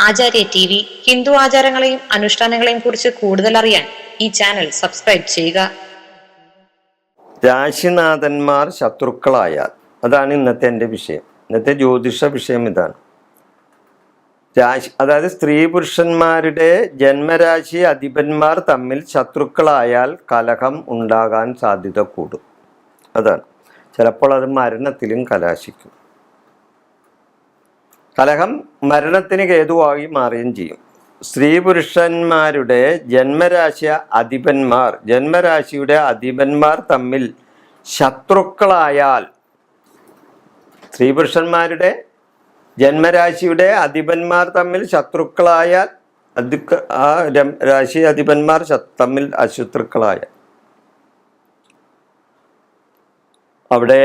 ആചാര്യ T V ഹിന്ദു ആചാരങ്ങളെയും അനുഷ്ഠാനങ്ങളെയും കുറിച്ച് കൂടുതൽ അറിയാൻ ഈ ചാനൽ സബ്സ്ക്രൈബ് ചെയ്യുക. രാശിനാഥന്മാർ ശത്രുക്കളായാൽ അതാണ് ഇന്നത്തെ എന്റെ വിഷയം. ഇന്നത്തെ ജ്യോതിഷ വിഷയം ഇതാണ്. രാശി അതായത് സ്ത്രീ പുരുഷന്മാരുടെ ജന്മരാശി അധിപന്മാർ തമ്മിൽ ശത്രുക്കളായാൽ കലഹം ഉണ്ടാകാൻ സാധ്യത കൂടും. അതാണ്. ചിലപ്പോൾ അത് മരണത്തിലും കലാശിക്കും. കലഹം മരണത്തിന് ഹേതുവായി മാറുകയും ചെയ്യും. സ്ത്രീ പുരുഷന്മാരുടെ ജന്മരാശി അധിപന്മാർ ജന്മരാശിയുടെ അധിപന്മാർ തമ്മിൽ ശത്രുക്കളായാൽ സ്ത്രീ പുരുഷന്മാരുടെ ജന്മരാശിയുടെ അധിപന്മാർ തമ്മിൽ ശത്രുക്കളായാൽ അധി ആ രാശി അധിപന്മാർ തമ്മിൽ അശത്രുക്കളായ അവിടെ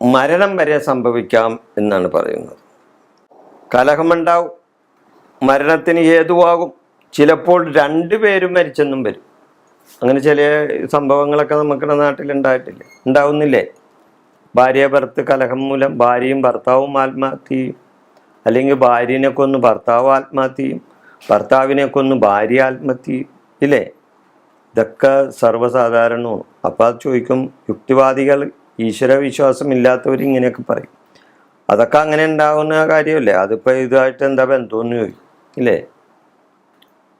മരണം വരെ സംഭവിക്കാം എന്നാണ് പറയുന്നത്. കലഹമുണ്ടാവും. മരണത്തിന് ഹേതുവാകും. ചിലപ്പോൾ രണ്ടു പേരും മരിച്ചെന്നും വരും. അങ്ങനെ ചില സംഭവങ്ങളൊക്കെ നമുക്കിടെ നാട്ടിൽ ഉണ്ടായിട്ടില്ലേ? ഉണ്ടാവുന്നില്ലേ? ഭാര്യ ഭർത്ത് കലഹം മൂലം ഭാര്യയും ഭർത്താവും ആത്മഹത്യയും അല്ലെങ്കിൽ ഭാര്യനെ കൊന്ന് ഭർത്താവ് ആത്മഹത്യയും ഭർത്താവിനെ കൊന്ന് ഭാര്യ ആത്മഹത്യയും ഇല്ലേ? ഇതൊക്കെ സർവസാധാരണമാണ്. അപ്പോൾ അത് ചോദിക്കും യുക്തിവാദികൾ ഈശ്വര വിശ്വാസം ഇല്ലാത്തവർ ഇങ്ങനെയൊക്കെ പറയും. അതൊക്കെ അങ്ങനെ ഉണ്ടാകുന്ന കാര്യമല്ലേ? അതിപ്പോൾ ഇതുമായിട്ട് എന്താ ബന്ധമൊന്നും ചോദിക്കും ഇല്ലേ?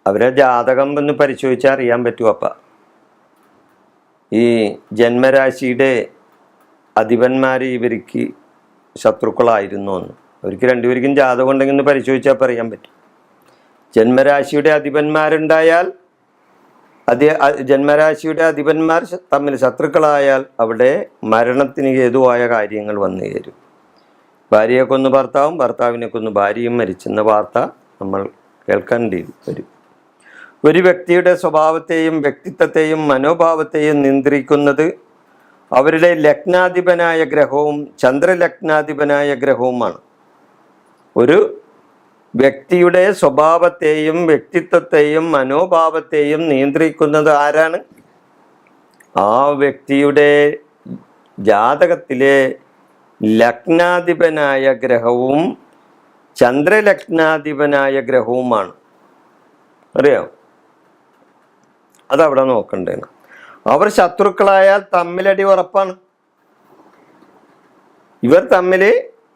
അവരെ ജാതകം ഒന്ന് പരിശോധിച്ചാൽ അറിയാൻ പറ്റും ഈ ജന്മരാശിയുടെ അധിപന്മാർ ഇവർക്ക് ശത്രുക്കളായിരുന്നു എന്ന് അവർക്ക് രണ്ടുപേർക്കും ജാതകം ഉണ്ടെങ്കിൽ ഒന്ന് പരിശോധിച്ചാൽ പറയാൻ പറ്റും. ജന്മരാശിയുടെ അധിപന്മാരുണ്ടായാൽ അതി ജന്മരാശിയുടെ അധിപന്മാർ തമ്മിൽ ശത്രുക്കളായാൽ അവിടെ മരണത്തിന് ഹേതുവായ കാര്യങ്ങൾ വന്നു ചേരും. ഭാര്യയെ കൊന്ന് ഭർത്താവും ഭർത്താവിനെ കൊന്ന് ഭാര്യയും മരിച്ചെന്ന വാർത്ത നമ്മൾ കേൾക്കേണ്ടി വരും. ഒരു വ്യക്തിയുടെ സ്വഭാവത്തെയും വ്യക്തിത്വത്തെയും മനോഭാവത്തെയും നിയന്ത്രിക്കുന്നത് അവരുടെ ലഗ്നാധിപനായ ഗ്രഹവും ചന്ദ്രലഗ്നാധിപനായ ഗ്രഹവുമാണ്. ഒരു വ്യക്തിയുടെ സ്വഭാവത്തെയും വ്യക്തിത്വത്തെയും മനോഭാവത്തെയും നിയന്ത്രിക്കുന്നത് ആരാണ്? ആ വ്യക്തിയുടെ ജാതകത്തിലെ ലഗ്നാധിപനായ ഗ്രഹവും ചന്ദ്രലഗ്നാധിപനായ ഗ്രഹവുമാണ്. അറിയാം അതവിടെ നോക്കണ്ടേന്ന് അവർ ശത്രുക്കളായാൽ തമ്മിലടി ഉറപ്പാണ്. ഇവർ തമ്മിൽ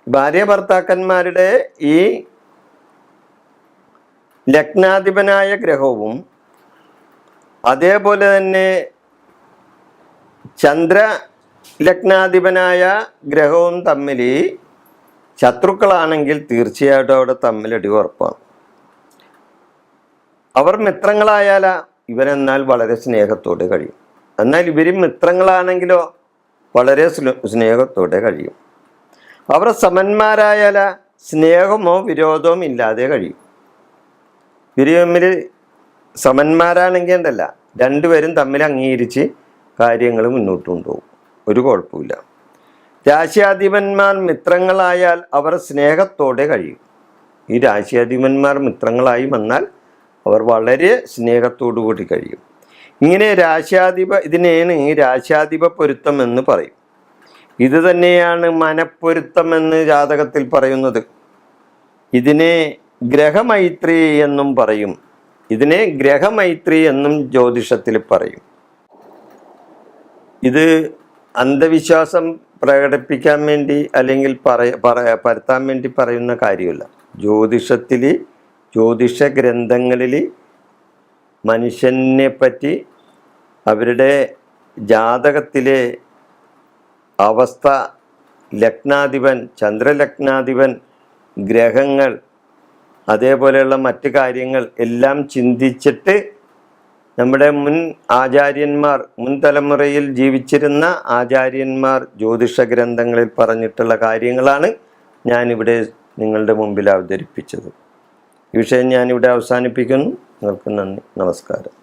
ഭാര്യ ഭർത്താക്കന്മാരുടെ ഈ ലഗ്നാധിപനായ ഗ്രഹവും അതേപോലെ തന്നെ ചന്ദ്ര ലഗ്നാധിപനായ ഗ്രഹവും തമ്മിൽ ശത്രുക്കളാണെങ്കിൽ തീർച്ചയായിട്ടും അവിടെ തമ്മിലടി ഉറപ്പാണ് അവർ മിത്രങ്ങളായാലാ ഇവരെന്നാൽ വളരെ സ്നേഹത്തോടെ കഴിയും. എന്നാൽ ഇവരും മിത്രങ്ങളാണെങ്കിലോ വളരെ സ്നേഹത്തോടെ കഴിയും. അവർ സമന്മാരായാല സ്നേഹമോ വിരോധമോ ഇല്ലാതെ കഴിയും. ഇവർ തമ്മിൽ സമന്മാരാണെങ്കിൽ എന്തല്ല രണ്ടുപേരും തമ്മിൽ അംഗീകരിച്ച് കാര്യങ്ങൾ മുന്നോട്ട് കൊണ്ടുപോകും. ഒരു കുഴപ്പമില്ല രാശ്യാധിപന്മാർ മിത്രങ്ങളായാൽ അവർ സ്നേഹത്തോടെ കഴിയും. ഈ രാശ്യാധിപന്മാർ മിത്രങ്ങളായി വന്നാൽ അവർ വളരെ സ്നേഹത്തോടു കൂടി കഴിയും. ഇങ്ങനെ രാശ്യാധിപ ഇതിനെയാണ് ഈ രാശ്യാധിപ പൊരുത്തം എന്ന് പറയും. ഇത് തന്നെയാണ് മനപ്പൊരുത്തം എന്ന് ജാതകത്തിൽ പറയുന്നത്. ഇതിനെ ഗ്രഹമൈത്രി എന്നും പറയും. ഇതിനെ ഗ്രഹമൈത്രി എന്നും ജ്യോതിഷത്തിൽ പറയും. ഇത് അന്ധവിശ്വാസം പ്രകടിപ്പിക്കാൻ വേണ്ടി അല്ലെങ്കിൽ പറയ പറ പരത്താൻ വേണ്ടി പറയുന്ന കാര്യമല്ല. ജ്യോതിഷത്തിൽ ജ്യോതിഷ ഗ്രന്ഥങ്ങളിൽ മനുഷ്യനെ പറ്റി അവരുടെ ജാതകത്തിലെ അവസ്ഥ ലഗ്നാധിപൻ ചന്ദ്രലഗ്നാധിപൻ ഗ്രഹങ്ങൾ അതേപോലെയുള്ള മറ്റു കാര്യങ്ങൾ എല്ലാം ചിന്തിച്ചിട്ട് നമ്മുടെ മുൻ ആചാര്യന്മാർ മുൻ തലമുറയിൽ ജീവിച്ചിരുന്ന ആചാര്യന്മാർ ജ്യോതിഷ ഗ്രന്ഥങ്ങളിൽ പറഞ്ഞിട്ടുള്ള കാര്യങ്ങളാണ് ഞാനിവിടെ നിങ്ങളുടെ മുമ്പിൽ അവതരിപ്പിച്ചത്. ഈ വിഷയം ഞാനിവിടെ അവസാനിപ്പിക്കുന്നു. നിങ്ങൾക്ക് നന്ദി. നമസ്കാരം.